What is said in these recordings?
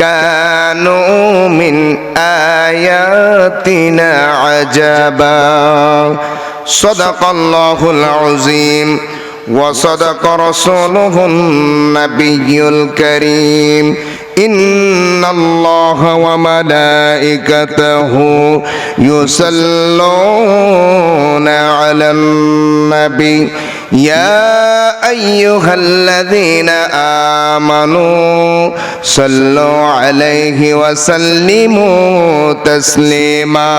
كانوا من آياتنا عجبا. صدق الله العظيم. وصدق رسوله النبي الكريم. إن الله وملائكته يصلون على النبي. يا أيها الذين آمنوا صلوا عليه وسلموا تسليما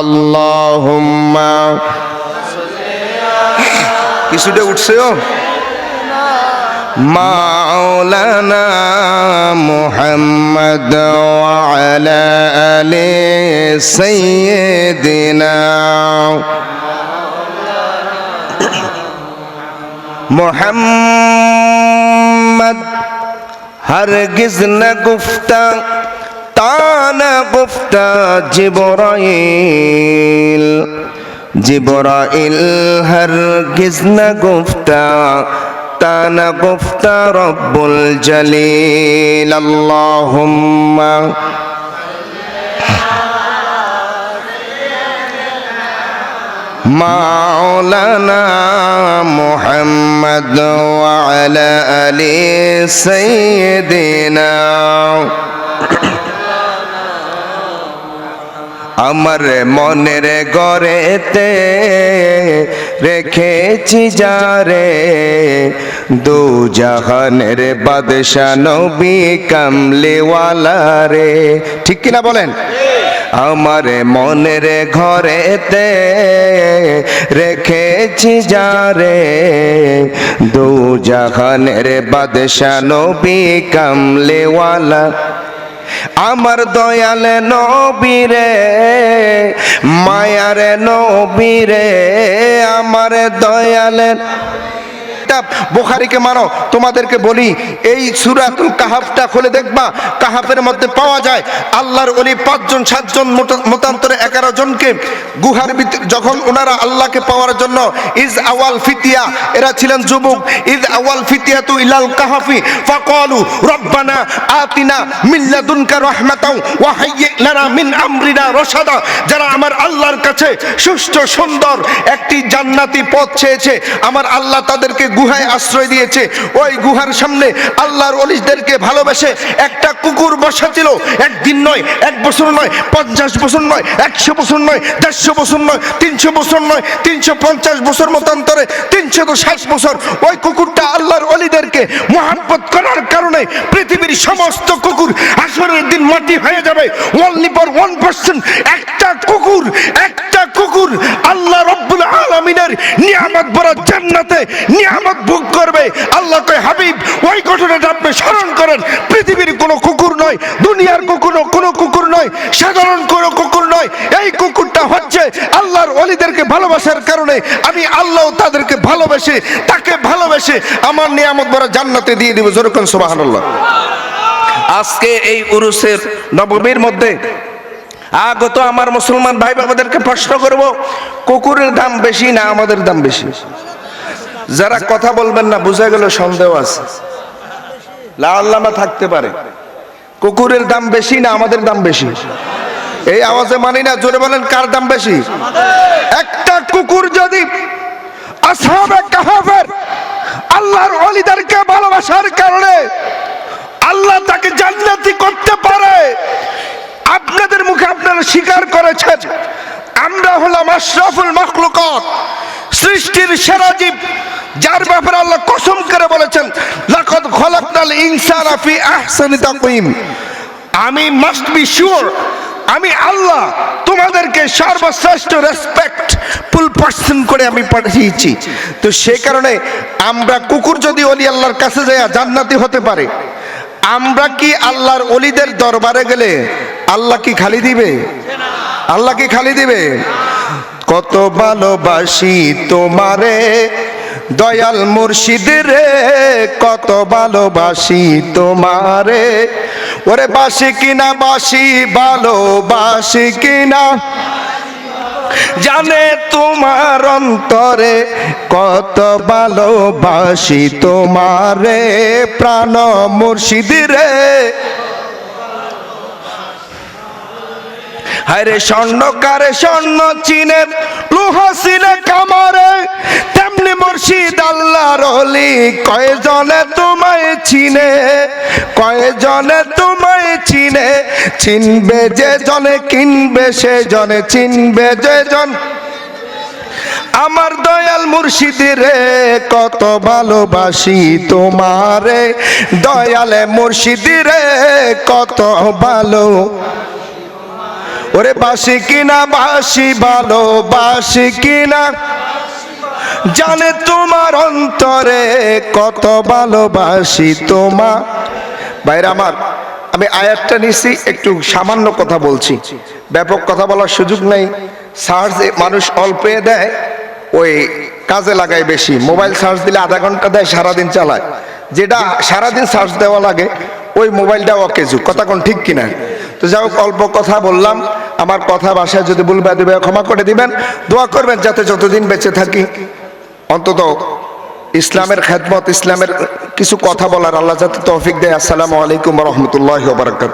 اللهم কিছুটা উঠছেও মাওলানা মুহাম্মদ ওয়ালা আলি সাইয়্যিদিনা মোহাম্মদ, হরগিজ ন গুফতা তান গুফতা জিবরাইল। জিবরাইল, হরগিজ ন গুফতা তান গুফতা রব্বুল জলিল। আল্লাহুম্মা মাওলানা মুহাম্মদ ওয়ালা আলি সাইয়্যিদিনা। আমার মনের গড়েতে রেখেছি যারে দু জাহানের বাদশা নবী কামলিওয়ালা রে ঠিক কিনা বলেন? আমার মনের ঘরেতে রেখেছি যারে দু জাহানের বাদশা নবী কামলেওয়ালা, আমার দয়াল নবীরে মায়ার নবীরে আমার দয়াল বোখারিকে মানো, তোমাদেরকে বলি, এই সুরাতুল কাহাফটা খুলে দেখবা, কাহাফের মধ্যে পাওয়া যায়, আল্লাহর ওলি পাঁচজন, সাতজন মতান্তরে এগারো জনকে গুহার যখন ওনারা আল্লাহকে পাওয়ার জন্য, ইজ আওয়াল ফিতিয়া, এরা ছিলেন যুবক, ইজ আওয়াল ফিতিয়া তু ইলাল কাহাফি, ফাকালু রব্বানা আতিনা মিন লাদুনকা রাহমাতাও ওয়া হাইয়্যি লানা মিন আমরিনা রশাদা, যারা আমার আল্লাহর কাছে সুষ্ঠু, সুন্দর একটি জান্নাতি পথ চেয়েছে, আমার আল্লাহ তাদেরকে গুহায় আশ্রয় দিয়েছে। ওই গুহার সামনে আল্লাহর অলিশদেরকে ভালোবেসে একটা কুকুর বসা ছিল একদিন নয়, এক বছর নয়, পঞ্চাশ বছর নয়, একশো বছর নয়, দেড়শো বছর নয়, তিনশো বছর নয়, তিনশো পঞ্চাশ বছর মতান্তরে তিনশো তো ষাট বছর। ওই কুকুরটা আল্লাহর অলিদেরকে মহাব্বত করার কারণে পৃথিবীর সমস্ত কুকুর আসরের দিন মাটি হয়ে যাবে। ওনলি ফর ওয়ান পার্সেন্ট একটা কুকুর একটা কুকুর আল্লাহ রব্বুল আলমিনের নিয়ামত ভরা জান্নাতে নিয়ামত ভোগ করবে। আল্লাহ কয়, হাবিব, ওই ঘটনাটা আপনি স্মরণ করেন। পৃথিবীর কোনো কুকুর নয়, দুনিয়ার কোনো কোনো কুকুর নয়, সাধারণ কোনো কুকুর নয়। এই হচ্ছে আল্লাহর অলিদেরকে ভালোবাসার কারণে আমি আল্লাহ তাদেরকে ভালোবেসে, তাকে ভালোবেসে আমার নিয়ামত ভরা জান্নাতে দিয়ে দিব। যেরকম সুবহানাল্লাহ। আজকে এই উরুসের নবমীর মধ্যে আগত আমার মুসলমান ভাই বাবাদেরকে প্রশ্ন করব, কুকুরের দাম বেশি না আমাদের দাম বেশি? যারা কথা বলবেন না, বুঝা গেল সন্দেহ আছে। লাল্লামা থাকতে পারে। কুকুরের দাম বেশি না আমাদের দাম বেশি? এই আওয়াজে মানি না, জোরে বলেন কার দাম বেশি? একটা কুকুর যদি আল্লাহর অলিদারকে ভালোবাসার কারণে আল্লাহ তাকে জান্নাতি করতে পারে। আপনাদের মুখে আপনারা স্বীকার করেছেন, আমরা হলাম আশরাফুল মাখলুকাত, সৃষ্টির সেরা জীব, যার ব্যাপারে আল্লাহ কসম করে বলেছেন, লাকাদ খলাকনাল ইনসানা ফি আহসানি তাকওয়িম। আমি মাস্ট বি শিওর আমি আল্লাহ তোমাদেরকে সর্বশ্রেষ্ঠ রেসপেক্ট ফুল পার্সন করে আমি পাঠিয়েছি। তো সে কারণে আমরা কুকুর যদি অলি আল্লাহর কাছে যায় জান্নাতি হতে পারে, আমরা কি আল্লাহর অলিদের দরবারে গেলে আল্লাহ কি খালি দিবে? আল্লাহ কি খালি দিবে? কত ভালোবাসি তোমারে, দয়াল মুর্শিদ রে, কত ভালোবাসি তোমারে। ওরে বাসি কিনা, বাসি ভালোবাসি কিনা। জানে তোমার অন্তরে কত ভালোবাসি তোমারে, প্রাণ মুর্শিদি রে। হায় রে স্বর্ণকারে স্বর্ণ চিনে লোহা সিনে কামারে মুর্শিদ আল্লাহর অলি কয়জনে তোমায় চিনে? কয়জনে তোমায় চিনে? চিনবে যে জনে কিনবে, সে জনে চিনবে যে জন। আমার দয়াল মুর্শিদি রে, কত ভালোবাসি তোমারে। দয়ালে মুর্শিদি রে, কত ভালো। ওরে বাসি কিনা, বাসি ভালো বাসি কিনা? জানে তোমার অন্তরে কত ভালোবাসি তোমা। বাইরে আমার, আমি আয়াতটা নিছি, একটু সামান্য কথা বলছি। ব্যাপক কথা বলার সুযোগ নেই। সার্চ মানুষ অল্পে দেয়, ওই কাজে লাগায় বেশি। মোবাইল সার্চ দিলে আধা ঘণ্টা দেয়, সারাদিন চালায়। যেটা সারাদিন সার্চ দেওয়া লাগে, ওই মোবাইলটা অকেজু। কথা কোন ঠিক কিনা? তো যাই হোক, অল্প কথা বললাম। আমার কথা ভাষায় যদি বলবে দেবে, ক্ষমা করে দিবেন। দোয়া করবেন যাতে যতদিন বেঁচে থাকি। অন্তত ইসলামের খেদমত, ইসলামের কিছু কথা বলার আল্লাহ যাতে তৌফিক দেয়। আসসালামু আলাইকুম রহমতুল্লাহ বারাকাত